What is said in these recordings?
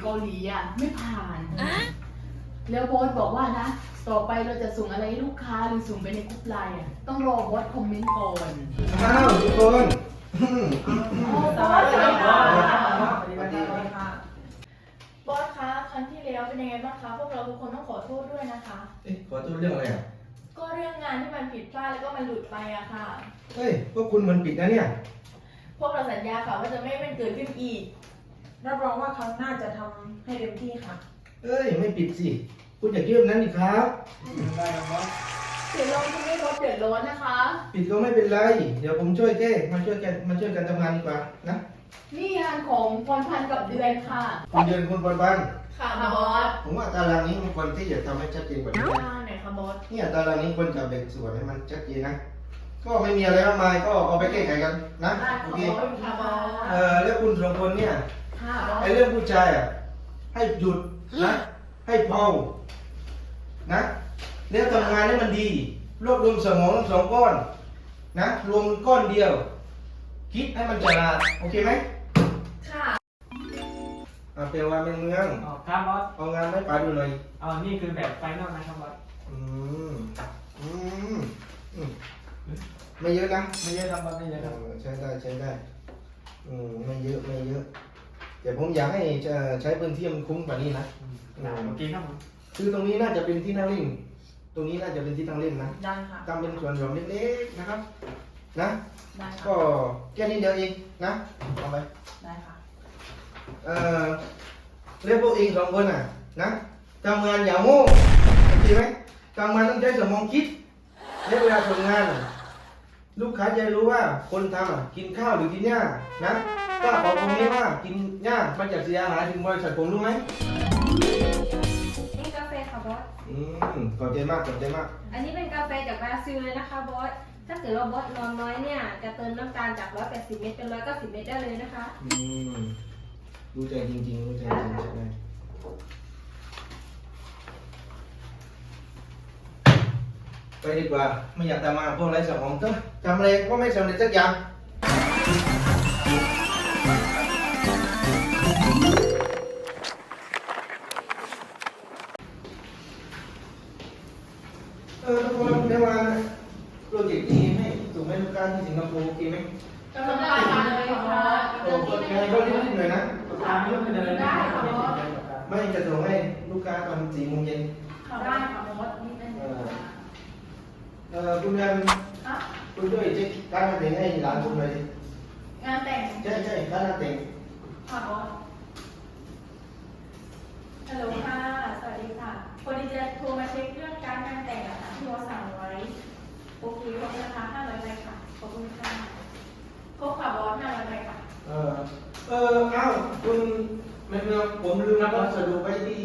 เกาหลีอะไม่ผ่านแล้วบอสบอกว่านะ ต่อไปเราจะส่งอะไรให้ลูกค้าหรือส่งไปในกรุ๊ปไลน์อะต้องรอบอสคอมเมนต์ก่อนอ้าวทุกคนอืมสวัสดีค่ะสวัสดีครับบอสคะครั้งที่แล้วเป็นยังไงบ้างคะพวกเราทุกคนต้องขอโทษด้วยนะคะ เอ๊ะขอโทษเรื่องอะไรอะ ก็เรื่องงานที่มันผิดพลาดแล้วก็มันหลุดไปอะค่ะ เฮ้ยพวกคุณเหมันปิดนะเนี่ย พวกเราสัญญาค่ะว่าจะไม่ให้มันเกิดขึ้นอีก รับรองว่าครั้งหน้าจะทำให้เต็มที่ค่ะ เอ้ย ไม่ปิดสิ คุณอย่าคิดแบบนั้นดิครับเดี๋ยวเราจะไม่รถเดือดร้อนนะคะ ปิดก็ไม่เป็นไร เดี๋ยวผมช่วยแก้มาช่วยกันมาช่วยกันทำงานดีกว่านะนี่งานของพรพันธ์กับเดือนค่ะ คุณเดินคุณบอลบันค่ะค่ะบบออสสผมว่าตารางนี้มันควรที่จะทำให้ชัดเจนกว่านี้นะอ่าไหนคะบอสเนี่ยตารางนี้ควรจะแบ่งส่วนให้มันชัดเจนนะ ก็ไม่มีอะไรมากมายก็เอาไปแก้ไขกันนะได้โอค่ะเคบอสค่ะบอส เออแล้วคุณสองคนเนี่ย ค่ะบอสไอ้เรื่องผู้ชายอะให้หยุดนะ ให้เบานะแล้วทำงานให้มันดี รวบรวมสมองทั้งสองก้อน นะ รวมก้อนเดียว คิดให้มันฉลาดโอเคไหมค่ะอะเปลว่าเป็นเมืองอ๋อครับบอสเอางานไม่ป๋าดูหน่อยอ๋อนี่คือแบบไฟนอลนะครับบอสอืมอืมอืมไม่เยอะนะไม่เยอะครับบอสไม่เยอะครับ เออใช้ได้ใช้ได้อืมไม่เยอะไม่เยอะ เดี๋ยวผมอยากให้จะใช้พื้นที่มันคุ้มกว่านี้นะอ่าโอเคครับผมคือตรงนี้น่าจะเป็นที่นั่งเล่น ตรงนี้น่าจะเป็นที่นั่งเล่นนะได้ค่ะทำเป็นส่วนรวมเล็กๆนะครับ นะ ได้ค่ะก็แค่นี้เดียวเองนะเอาไป ได้ค่ะเอ่อเรียกพวกเองสองคนอะนะทำงานอย่าโง่โอเคไหมทำงานต้องใช้สมองคิดและเวลาทำงานอะ ลูกค้าจะรู้ว่าคนทำอะกินข้าวหรือกินหญ้านะถ้าบอกตรงนี้ว่ากินหญ้ามันจะเสียหายถึงบริษัทผมรู้ไหมนี่กาแฟค่ะบอส อืมขอบใจมากขอบใจมาก อันนี้เป็นกาแฟจากบราซิลเลยนะคะบอส ถ้าเกิดว่าบอสนอนน้อยเนี่ยจะเติมน้ำตาลจาก 180 เมตรเป็น 190 เมตรได้เลยนะคะ อืมรู้ใจจริงๆรู้ใจจริงๆใช่ไหม ไปดีกว่าไม่อยากทำงานพวกไรสมองเถอะทำอะไรก็ไม่สำเร็จสักอย่างเออทุกคนได้มาโปรเจกต์นี้ให้ส่งให้ลูกค้าที่สิงคโปร์โอเคไหมกำลังไปเลยค่ะโอ้ก็ยังไงก็รีบๆหน่อยนะตามนี้เป็นอะไรนะไม่จะส่งให้ลูกค้าตอนสี่โมงเย็นค่ะได้ค่ะบอสนี่เป็น เออ เออคุณงานอะคุณช่วยเช็คการแต่งให้หลานคุณหน่อยดิงานแต่งใช่ใช่การแต่งค่ะบอสฮัลโหลค่ะ สวัสดีค่ะพอดีจะโทรมาเช็คเรื่องการงานแต่งอะค่ะที่เราสั่งไว้ โอเคขอบคุณนะคะห้าร้อยใบค่ะ ขอบคุณค่ะครบค่ะบอสห้าร้อยใบค่ะ เออเออเอ้าคุณไม่เมื่อผมลืมนะพัสดุไว้ที่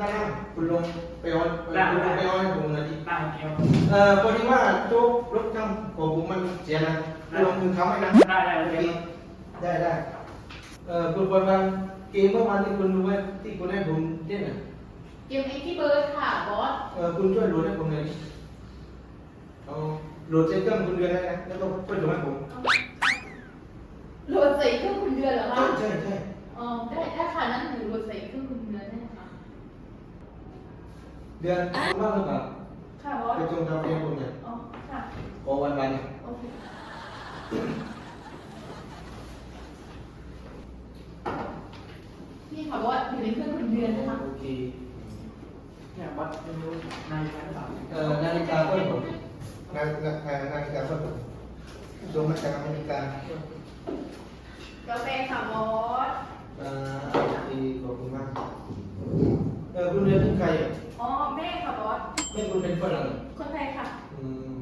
ด้านล่างคุณลงไปออนคุณลงไปออนให้ผมหน่อยดิได้โอเคครับเออพอดีว่าโจ๊กรถช่างของผมมันเสียนะคุณลงมือทำให้นะได้ได้โอเคได้ได้เอ่อคุณบอลวันเกมเมื่อวานที่คุณรู้ไว้ที่คุณให้ผมเล่นอะเกมไอที่เบิร์ดค่ะบอสเอ่อคุณช่วยโหลดให้ผมหน่อยดิเอาโหลดเซตเครื่องคุณเดือนได้นะแล้วก็ช่วยโหลดให้ผมโหลดใส่เครื่องคุณเดือนเหรอใช่คะใช่ใช่อ๋อได้ได้ค่ะนั่นหนูโหลดใส่เครื่องคุณเดือนได้ค่ะ เดือนคุณว่างหรือเปล่าค่ะบอสไปจงทำเองผมเนี่ยอ๋อค่ะขอวันวันเนี่ยโอเคนี่ค่ะบอสอยู่ในเครื่องคุณเดือนนะคะโอเคเนี่ยบอสไม่รู้นายใช่หรือเปล่าเอ่อนาฬิกาเพื่อนผมนานาเอ่อนาฬิกาเพื่อนผมลงมาจากอเมริกากาแฟค่ะบอสเอ่อโอเคขอบคุณมาก เออคุณเรียนที่ใครอะอ๋อแม่ค่ะบอสไม่คุณเป็นฝรั่งเหรอคนไทยค่ะ อืม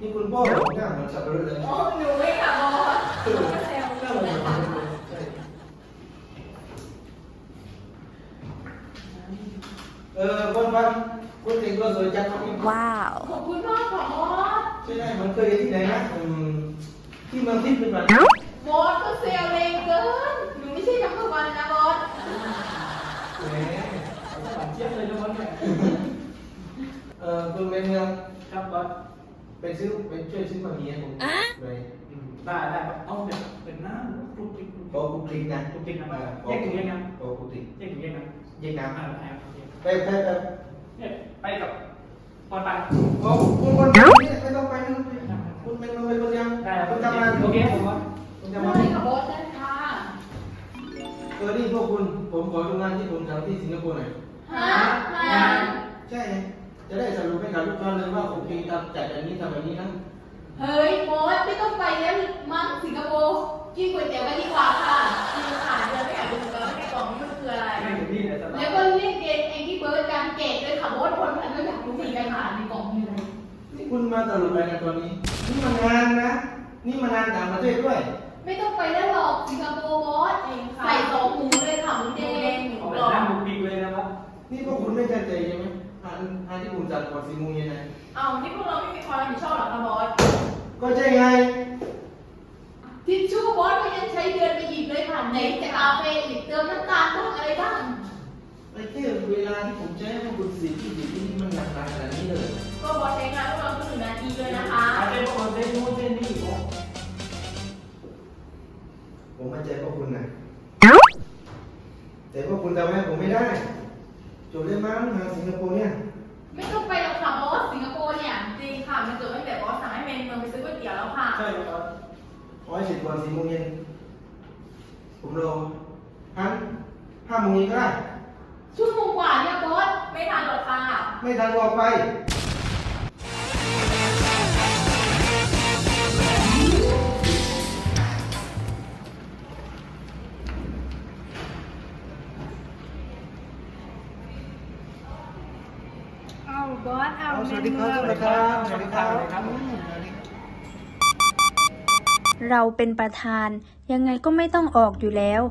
นี่คุณพ่อผมหน้าเหมือนสับปะรดเลยอ๋อหนูไม่ค่ะบอสหนูก็แซวหน้าเหมือนสับปะรดเลยใช่เออวันวันคุณแต่งตัวสวยจังครับขอบคุณมากค่ะบอส ใช่ไหมมันเคยเห็นที่ไหนนะอืมที่ที่เมืองทิพย์เป็นแบบ บอสก็เซลเลงเกิน หนูไม่ใช่นัมเบอร์วันนะบอส แหม หวานเจี๊ยบเลยนะบอสเนี่ย เออคุณเป็นเมือง ครับบอส ไปซื้อไป ช่วยซื้อบะหมี่ให้ผมไปอืมได้ได้ครับเอาแบบเป็นน้ำคลุกคลิกคลุกโปกุกลิกนะคลิกคลิกนะเออแยกถึงยังไงโปกุกลิกแยกถึงยังไงเย็นน้ำอ่าใช่ครับไปไปไปเนี่ยไปกับปอนปันโอ้คุณคนนี้ไม่ต้องไปไม่ต้องไปคุณเป็นคนเป็นคนยังได้ครับคุณทำงาน โอเคผมว่า จัดแบบนี้ทำแบบนี้นะเฮ้ยบอสไม่ต้องไปแล้วมั้งสิงคโปร์กินก๋วยเตี๋ยวกันดีกว่าค่ะจริงค่ะเดือนไม่อยากดูกันแล้วในกล่องนี้มันคืออะไร ไม่ถึงที่เลยสำหรับแล้วก็เล่นเกมเองที่เบิร์ดการเกตด้วยค่ะบอสคนพันก็อยากรู้เหมือนกันค่ะในกล่องมีอะไรนี่คุณมาสรุปอะไรกันตอนนี้ นี่มันงานนะ นี่มันงานต่างประเทศด้วยไม่ต้องไปแล้วหรอกสิงคโปร์บอสจริงค่ะใส่สองหมูเลยค่ะหมูแดงเอาหแบลบอกน้ำบุกบิกเลยนะครับ นี่พวกคุณไม่เข้าใจใช่ไหม งานงานที่คุณจัดก่อนสี่โมงเย็นนะเอานี่พวกเราไม่มีความรับผิดชอบหรอคะบอสก็ใช่ไง ทิชชู่บอสก็ยังใช้เดือนไปหยิบเลยค่ะไหนจะกาแฟอีกเติมน้ำตาลบ้างอะไรบ้างไอ้แค่เวลาที่ผมใช้ให้คุณสี่ที่สี่ที่นี่มันหนักหนาขนาดนี้เลยก็บอสใช้งานพวกเราทุกหนึ่งนาทีเลยนะคะอาจจะบอกเส้นนู้นเส้นนี้ผมผมเข้าใจพวกคุณนะแต่พวกคุณทำให้ผมไม่ได้ จบเลยมั้งงานสิงคโปร์เนี่ย ไม่ต้องไปหรอกค่ะบอสสิงคโปร์เนี่ยจริงค่ะมันจบตั้งแต่บอสสั่งให้เมนเมืองไปซื้อก๋วยเตี๋ยวแล้วค่ะ ใช่ครับขอให้เสร็จก่อนสี่โมงเย็น ผมรอฮันห้าโมงเย็นก็ได้ชั่วโมงกว่าเนี่ยบอสไม่ทันหรอกค่ะ ไม่ทันก็ออกไป ดีครับสวัสดีครับสวัสดีครับเราเป็นประธาน ยังไงก็ไม่ต้องออกอยู่แล้ว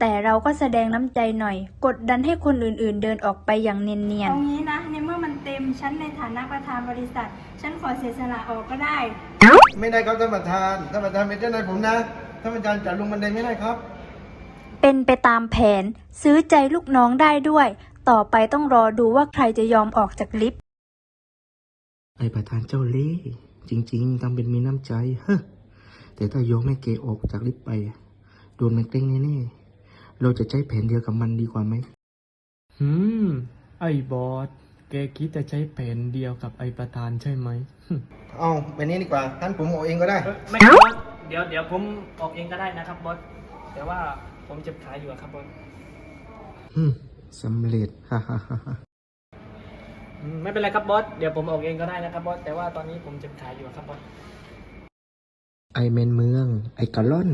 แต่เราก็แสดงน้ำใจหน่อย กดดันให้คนอื่นๆ เดินออกไปอย่างเนียนเอางี้นะ ในเมื่อมันเต็ม ฉันในฐานะประธานบริษัท ฉันขอเสียสละออกก็ได้ ไม่ได้ครับท่านประธานท่านประธานเป็นเจ้านายผมนะท่านประธานจัดลงบันไดไม่ได้ครับๆเป็นไปตามแผน ซื้อใจลูกน้องได้ด้วย ต่อไปต้องรอดูว่าใครจะยอมออกจากลิฟต์ ไอประธานเจ้าเล่ห์จริง ๆทำเป็นมีน้ำใจเฮ้อแต่ถ้ายอมให้เกออกจากลิฟต์ไปอะโดนมันเต้งแน่ๆเราจะใช้แผนเดียวกับมันดีกว่าไหมหืม ไอ้บอสแกคิดจะใช้แผนเดียวกับไอ้ประธานใช่ไหมเอาแบบนี้ดีกว่าท่านผมออกเองก็ได้ ไม่ครับบอสเดี๋ยวเดี๋ยวผมออกเองก็ได้นะครับบอสแต่ว่าผมเจ็บขาอยู่อะครับบอสฮึมสำเร็จฮ่าฮ่าฮ่าฮ่าอืม ไม่เป็นไรครับบอส เดี๋ยวผมออกเองก็ได้นะครับบอส แต่ว่าตอนนี้ผมเจ็บขาอยู่อะครับบอส ไอแมนเมือง ไอกะล่อน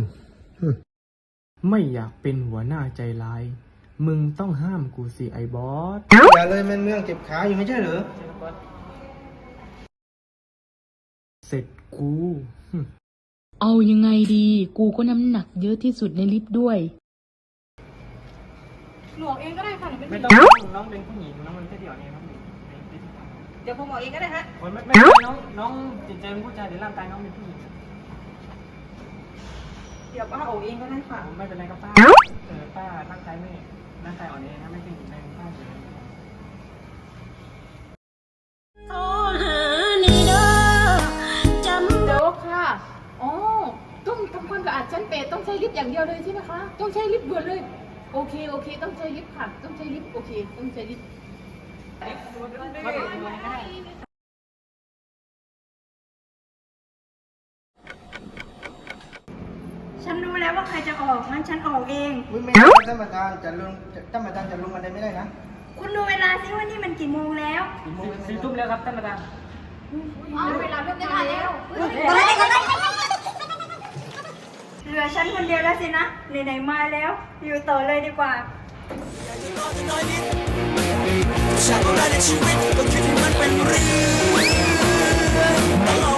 ฮึมไม่อยากเป็นหัวหน้าใจร้าย มึงต้องห้ามกูสิไอ้บอส อย่าเลยแม่นเมืองเจ็บขาอยู่ไม่ใช่เหรอใช่ครับบอสเสร็จกูหึเอายังไงดี กูก็น้ำหนักเยอะที่สุดในลิฟต์ด้วย หนูออกเองก็ได้ค่ะหนูเป็นไม่ผู้หต้ญิองงน้องเป็นผู้หญิงน้องเป็นแค่เดี่ยวเนี่ยครับ ดี๋ยวผมออกเองก็ได้ฮะโอ้ยไม่ไม่ไม่น้องน้องจิตใจเป็นผู้ชายแต่ร่างกายน้องเป็นผู้หญิงเดี๋ยวป้าออกเองก็ได้ค่ะผมไม่เป็นไรครับป้าเออป้าร่างกายไม่ร่างกายอ่อนแอนะไม่เป็นไม่เป็นป้าอยู่เดี๋ยวค่ะอ๋อต้องทำความสะอาดชั้นแปดต้องใช้ลิฟต์อย่างเดียวเลยใช่ไหมคะ ต้องใช้ลิฟต์ด่วนเลย โอเค โอเค ต้องใช้ลิฟต์ค่ะ ต้องใช้ลิฟต์โอเค ต้องใช้ลิฟต์ ฉันรู้แล้วว่าใครจะออกงั้นฉันออกเอง อุ๊ยไม่ได้ครับท่านประธานจัดลงท่านประธานจัดลงบันไดไม่ได้นะคุณดูเวลาซิว่านี่มันกี่โมงแล้วสี่ทุ่มแล้วครับท่านประธานอ๋อเวลาเริ่มได้แล้วเหลือฉันคนเดียวแล้วสินะไหนๆมาแล้ว อยู่ต่อเลยดีกว่า ฉันก็ได้ในชีวิตก็คิดให้มันเป็นเรื่องตลอด